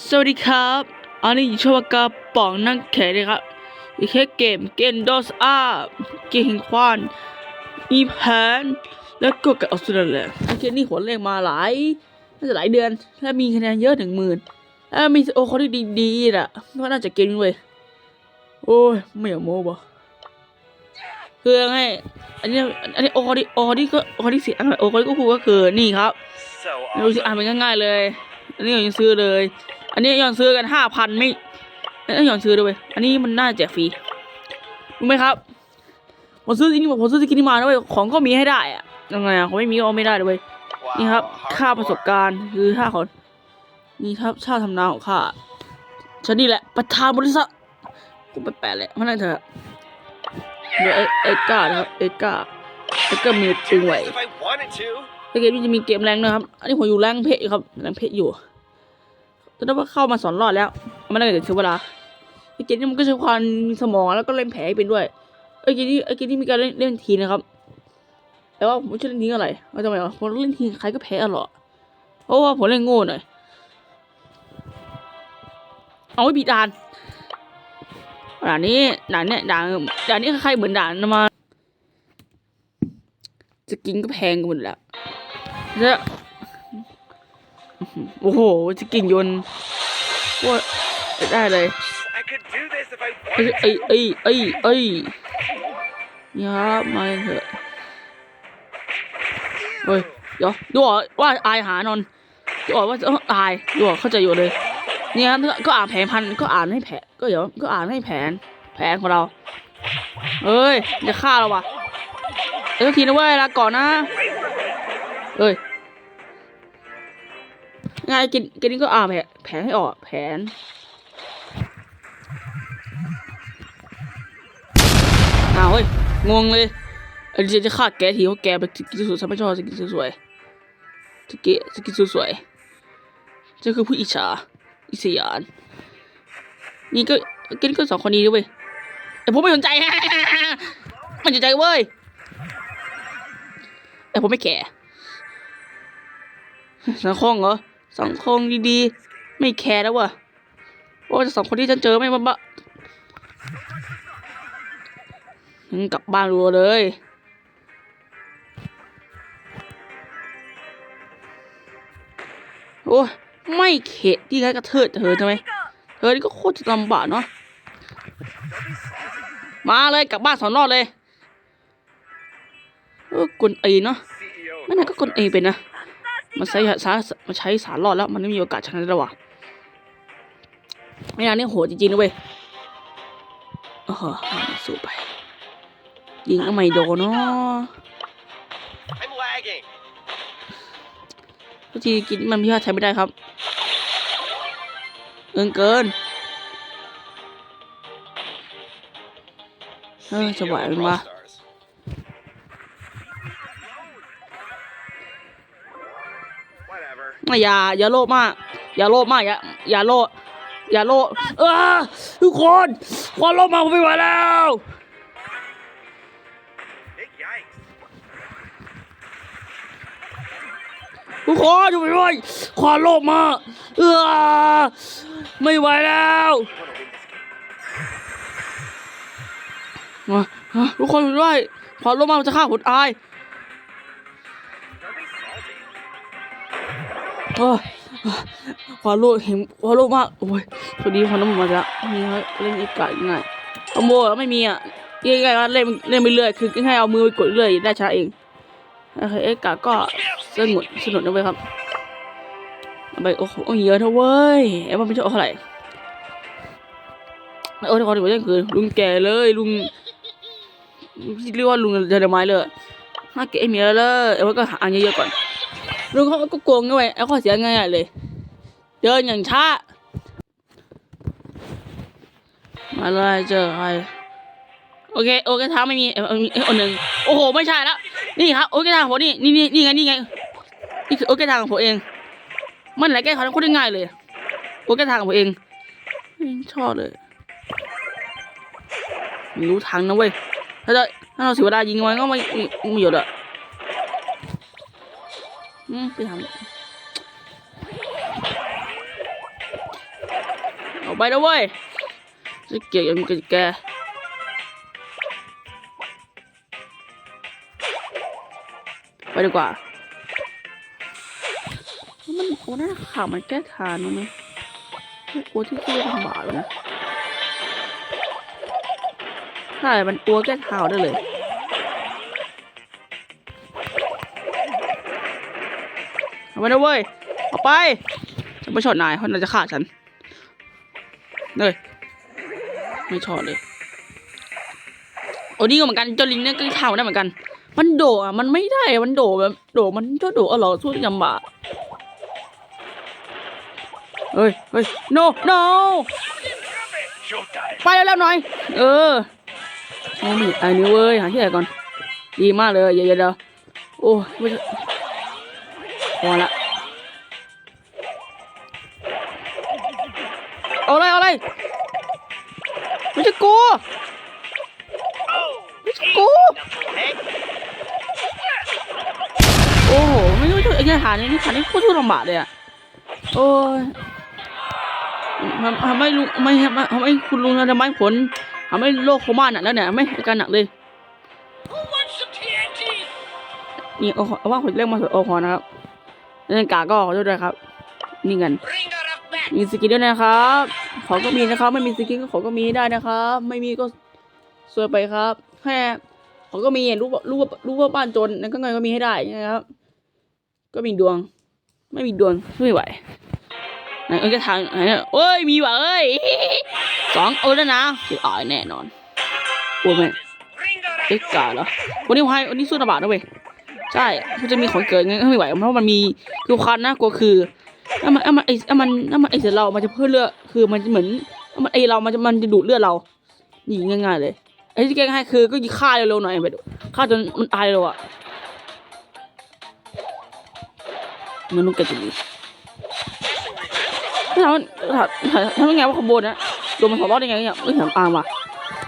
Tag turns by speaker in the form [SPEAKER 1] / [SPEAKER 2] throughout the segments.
[SPEAKER 1] สวัสดีครับ อันนี้อยู่ช่องกระป๋องนั่งแขนนะครับอีกแค่เกมเกมดอสอาเกมแห่งควานมีแผนแล้วก็กับออสเตรเลียไอเกมนี่หัวเลขมาหลายน่าจะหลายเดือน และมีคะแนนเยอะถึงหมื่นแล้วมีโอคอที่ดีๆอะก็น่าจะเก่งเว้ยโอ้ยไม่อยากโม้บ่คือไงอันนี้อันนี้โอคอที่โอคอที่ก็โอคอที่เสียงโอคอที่ก็คือก็คือนี่ครับ
[SPEAKER 2] So
[SPEAKER 1] ดูสิอ่านเป็นง่ายๆเลยอันนี้ยังซื้อเลย อันนี้ยังซื้อกันห้าพันไม่อันนี้ยังซื้อด้วยอันนี้มันน่าแจกฟรีรู้ไหมครับผมซื้อที่นี่ผมซื้อที่นี่มาด้วยของก็มีให้ได้อะยังไงอะของไม่มีก็เอาไม่ได้ด้วย
[SPEAKER 2] wow,
[SPEAKER 1] นี่ครับ
[SPEAKER 2] a
[SPEAKER 1] ค่า
[SPEAKER 2] hard
[SPEAKER 1] ประสบ
[SPEAKER 2] work.
[SPEAKER 1] การณ์คือค่าของนี่ครับชาทำนาของข้าฉันนี่แหละ ประธานบริษัทกูไปแปะเลยมานั่นเถอะเดี๋ยวเอเอ็ดก้านะครับเอ็ดก้าเอ็ดก้ามี
[SPEAKER 2] Do
[SPEAKER 1] ปืนไหว
[SPEAKER 2] this if I wanted to.
[SPEAKER 1] ในเกมนี้จะมีเกมแรงนะครับ อันนี้ผมอยู่แรงเพชรอยู่ครับแรงเพชรอยู่ แต่ถ้าว่าเข้ามาสอนรอดแล้ว มันน่าจะใช้เวลาในเกมนี้มันก็ใช้ความสมองแล้วก็เล่นแผลให้เป็นด้วยไอ้เกมนี้ไอ้เกมนี้มีการเล่นเล่นทีนะครับ แต่ว่าผมไม่ใช่เล่นทีอะไรว่าทำไมวะผมเล่นทีใครก็แพ้ตลอดเพราะว่าผมเล่นโง่หน่อย เอาไว้บีดานด่านนี้ด่านเนี้ยด่านด่านนี้ใครเหมือนด่านมา จะกินก็แพงกันหมดแล้วแล้ว โอ้โหจะกิ่งยนต์ว่าได้เลย
[SPEAKER 2] I could do this if I
[SPEAKER 1] เอ้ย
[SPEAKER 2] wanted
[SPEAKER 1] เอ้ย
[SPEAKER 2] to.
[SPEAKER 1] เอ้ยเอ้ยเอ้ยนี่ครับมาเถอะเฮ้ยเดี๋ยวดูออกว่าอายหานอนดูออกว่าต้องอายดูออกเข้าใจอยู่เลยเนี่ยครับก็อ่านแผนพันก็อ่านให้แผนก็เดี๋ยวก็อ่านให้แผน แผนของเราเอ้ยจะฆ่าเราวะเอ้ยทีนะเว้ยลาก่อนนะเอ้ย ไงกินกินนี่ก็อ่าแผนแผนให้ออกแผนอ้าวเฮ้ยงงเลยเออจะจะฆ่าแกทีเพราะแกไปกินสวยๆฉันไม่ชอบกินสวยๆกินจะกินสวยๆจะคือผู้อิจฉาอิสยานนี่ก็กินก็สองคนนี้ด้วยเวยแต่ผมไม่สนใจไม่สนใจเว้ยแต่ผมไม่แก่สังคมเหรอ สังคมดีๆ ไม่แคร์แล้ววะโอ้สองคนที่ฉันเจอไม่มาบะงั้นกลับบ้านรัวเลย โอ้ไม่เข็ดที่ใครกระเทิดเธอใช่ไหมเธอนี่ก็โคตรจะลำบากเนาะมาเลยกลับบ้านสอนรอดเลยเออกวนตีนเนาะ
[SPEAKER 2] CEO
[SPEAKER 1] นั่นน่ะก็กวนตีนเป็นนะ มันใช้สารมันใช้สารรอดแล้ว มันไม่มีโอกาสชนะแล้ววะไม่นานนี่โหดจริงๆนะเว้ยโอ้โหสู้ไป ยิงก็ไม่โดนเนาะทุกทีกินมันพิฆาตใช้ไม่ได้ครับเกินเกินเออจะไหว
[SPEAKER 2] CEO
[SPEAKER 1] มันวะ
[SPEAKER 2] All Stars. Whatever.
[SPEAKER 1] อย่าอย่าโลภมาก อย่าโลภมากอย่าอย่าโลภอย่าโลภเออทุกคนความโลภมากผมไม่ไหวแล้วทุกคนอยู่ไปด้วยความโลภมากเออไม่ไหวแล้วทุกคนอยู่ด้วยความโลภมากจะฆ่าผมอาย เออความโลภเห็นความโลภมากโอ้ยสวัสดีควาน้ำมันมาแล้วนี่ครับเล่นอีกไก่ง่ายคอมโบอะไม่มีอะง่ายๆว่าเล่นเล่นไปเรื่อยคือแค่เอามือไปกดเรื่อยได้ชนะเองโอเคเอ็กกาก็สนุกสนุกนะเว้ยครับไปโอ้โหเยอะนะเว้ยไอ้มันไม่ชอบเท่าไหร่โอ้ยขอถือว่านี่คือลุงแก่เลยลุงเรียกว่าลุงจะเดินไม้เลยถ้าเก๋เมียเลยไอ้ว่าก็หาอันเยอะๆก่อน ลุงเขาก็โกงด้วยไอ้ข้อเสียง่ายๆเลย เดินอย่างช้า มาเลยเจอใครโอเคโอเคทางไม่มีเอ้ยมีเอ้ยคนหนึ่งโอ้โหไม่ใช่แล้วนี่ครับโอเคทางผมนี่นี่นี่ไงนี่ไงนี่คือโอเคทางของผมเอง มันไหลแก้เขาโคตรง่ายเลยโอเคทางของผมเองชอบเลยรู้ทางนะเว้ยถ้าเราถ้าเราเสียเวลายิงมันก็ไม่ไม่ไม่ประโยชน์อะ อืมไปทำไปนะเว้ยจะเกลียดยังกับแกไปดีกว่า มันโอ้น่าข่าวมันแก้ทานมั้ยนะไม่กลัวที่ที่ลำบากเลยนะใช่มันกลัวแก้ทาวได้เลย ไปนะเว้ยเอาไปฉันไม่ชอบนายเพราะนายจะฆ่าฉันเลยไม่ชอบเลยโอ้นี่ก็เหมือนกันเจ้าลิงเนี่ยก็ข่าวได้เหมือนกัน มันโดอะมันไม่ได้อะมันโดแบบโดมันก็โดอาเหรอสู้ที่ลำบากเฮ้ยเฮ้ย no no ไปแล้วหน่อย เออโอ้มีอันนี้เว้ยหาที่ไหนก่อน ดีมากเลย เดี๋ยวเดี๋ยวเดี๋ยวโอ้ ยไม่ใช่พอละเอาเลยเอาเลยไม่ใช่กูไม่ใช่กู
[SPEAKER 2] Hey,
[SPEAKER 1] โอ้โหไม่รู้จะไอ้เนี่ยหาเนี่ยนี่หานี่โคตรลำบากเลยอะโอ้ยทำทำให้ลุงไม่ทำทำให้คุณลุงทำไมผลทำให้โรคโคม่าหนักแล้วเนี่ยไม่อาการหนักเลย
[SPEAKER 2] who wants some TNT?
[SPEAKER 1] นี่เอาเอาว่าผมเรียกมาสุดโอคอนะครับ เล่นกาก็ขอโทษด้วยครับ นี่เงินมีสกินด้วยนะครับขอก็มีนะครับ ไม่มีสกินก็ขอก็มีได้นะครับ ไม่มีก็สวยไปครับแค่ขอก็มีรู้ว่ารู้ว่ารู้ว่าบ้านจนนั่นก็ไงก็มีให้ได้นะครับ ก็มีดวง ไม่มีดวงไม่ไหวไหนเอ้ยจะทางไหนเนี่ยเอ้ยมีว่ะเอ้ยสองเออแล้วนะคืออ่อยแน่นอนกลัวไหม
[SPEAKER 2] Bring her
[SPEAKER 1] เอ็กการ์เหรอวันนี้ผมให้วันนี้สู้ระบาดนะเว้ย ใช่มันจะมีของเกิดงั้นไม่ไหวเพราะมันมีคือคันนะกลัวคือถ้ามันถ้ามันไอ้ถ้ามันถ้ามันไอ้เสือเรามันจะเพิ่มเลือดคือมันจะเหมือนถ้ามันไอ้เรามันจะมันจะดูดเลือดเรานี่ง่ายๆเลยไอ้ที่แกให้คือก็ยิงฆ่าเร็วๆหน่อยไปดูฆ่าจนมันตายเร็วอะมันนุ่งแกจะดีถ้าทำทำทำยังไงว่าขบวนนะโดนมันสองรอบได้ไงเนี่ยไม่ทำตามว่ะ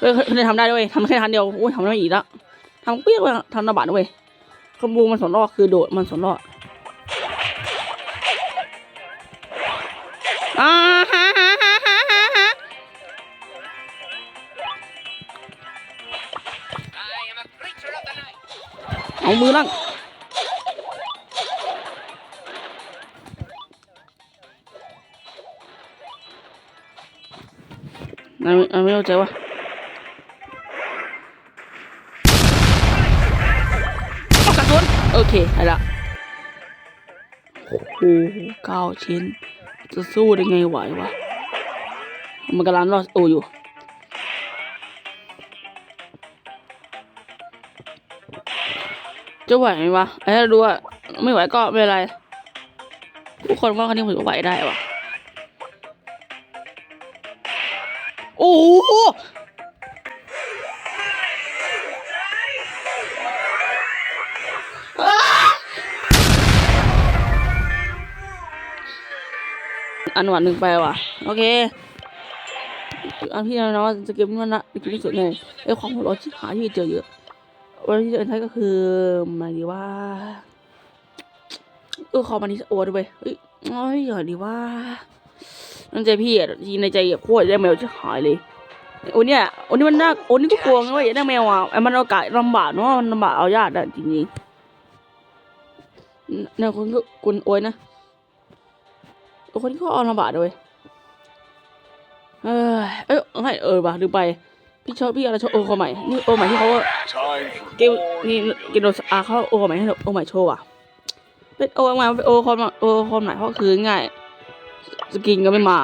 [SPEAKER 1] เฮ้ยเคยทำได้ด้วยทำแค่ทันเดียวโอ้ยทำไม่อีกแล้วทำเปี้ยกเลยทำระบาดด้วย ขบูมันสอนรอคือโดดมันสอนรอดอ่าฮะฮะฮะฮะฮะเอามือล่างนายนาไม่เข้าใจวะเอา เคได้ละโอ้โหเก้าชิ้น จะสู้ได้ไงไหววะ มันกำลังรอดโออยู่ จะไหวไหมวะไอ้ถ้าดูว่าไม่ไหวก็ไม่เป็นไร ทุกคนว่าคนนี้ผมจะไหวได้วะโอ้โห อันหวานหนึ่งไปว่ะ โอเคอันพี่นะว่าจะเก็บมันนะเก็บที่สุดเลยไอ้ความหัวเร้อนที่หาที่เจอเยอะวันที่เจอท้ายก็คือหมายดีว่าเออขอมานิสโอด้วยเฮ้ยโอ้ยอย่าดีว่านั่นใจพี่อะทีในใจโคตรได้แมวจะหายเลยโอ้เนี่ยโอ้นี่มันน่าโอ้นี่ก็กลัวนะเว้ยได้แมวอะไอ้มันโอกาสลำบากเนาะมันลำบากเอาญาติอะจริงๆเนี่ยคนก็คุณโอยนะ คนที่เขาเอาลำบากด้วยเออเอ้ยให้เออว่ะลืมไป พี่ชอบพี่อะไรชอบโอคนใหม่ นี่โอ้ใหม่ที่เขาเกมนี่เกมโดสอาเขาโอ้ใหม่ให้โอใหม่โชว์อะเป็นโอ้ใหม่เป็นโอ้คอมโอ้คอมใหม่เพราะคือง่าย สกินก็ไม่มา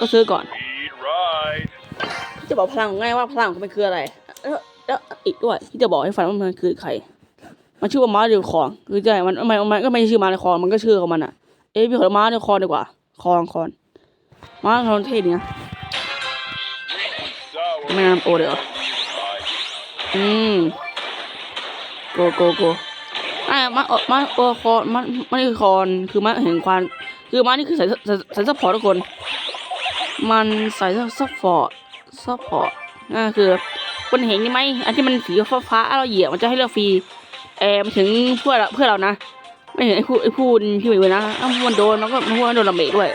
[SPEAKER 1] ก็ซื้อก่อน จะบอกพลังง่ายว่าพลังของมันคืออะไร แล้วแล้วอีกด้วยพี่จะบอกให้ฟังว่ามันคือใคร มันชื่อว่ามาเดือดคองคือใช่มันมันมันก็ไม่ใช่ชื่อมาเดือดคองมันก็ชื่อของมันอะ เอ้ยพี่ขอม้าเดือดคองดีกว่า คองคอนม้าคอนเท่ดีนะไม่งั้นโอเดี๋ยวอืมโกโกโกไอ้มาอมาโอคอนมันมันนี่คือคอนคือมาเห็นความคือมานี่คือใส่ใส่ใส่ซัพพอร์ตทุกคน มันใส่ซัพพอร์ตซัพพอร์ตอ่าคือคนเห็นนี่ไหมอันที่มันสีฟ้าฟ้าๆเราเหยียบมันจะให้เลือกฟรีเออมันถึงเพื่อเพื่อเรานะ ไม่เห็นไอ้ผู้ไอ้ผู้ที่มีไว้นะถ้ามันโดนมันก็มันโดนลำเบะด้วย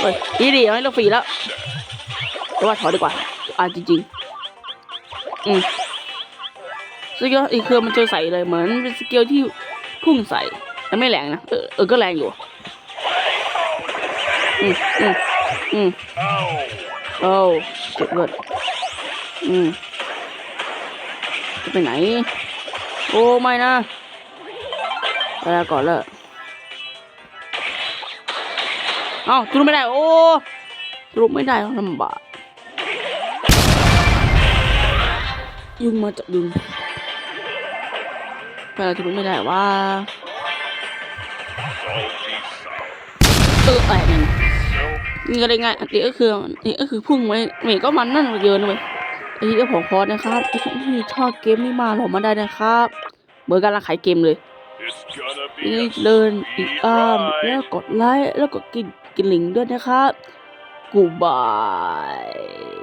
[SPEAKER 1] เฮ้ยดีดีไม่เราฟรีแล้วแต่ว่าถอยดีกว่าอ่าจริงๆอืมสกิลอีกคือมันจะใส่เลยเหมือนเป็นสกิลที่พุ่งใส่แต่ไม่แรงนะเออเออก็แรงอยู่อืมอืมอืมโอ้เจ็บเลือดอืม จะไปไหน โอ้ไม่นะไปแล้วก่อนเลยเอ้าจุดไม่ได้ โอ้จุดไม่ได้ลำบากยุงมาจากยุงไปแล้วจุดไม่ได้ว่าเอออะไรนั่นนี่ก็ได้ง่ายอันนี้ก็คืออันี่ก็คือพุ่งไว้เมย์ก็มันนั่นเยอะนะเว้ย อันนี้ก็ผมพอนะครับไอ้คนที่ชอบเกมนี้มาหลอมาได้นะครับเหมือนกันละขายเกมเลยนี่เดินอีกอ้ามแล้วกดไลค์แล้วก็กินกินลิงด้วยนะครับกูบาย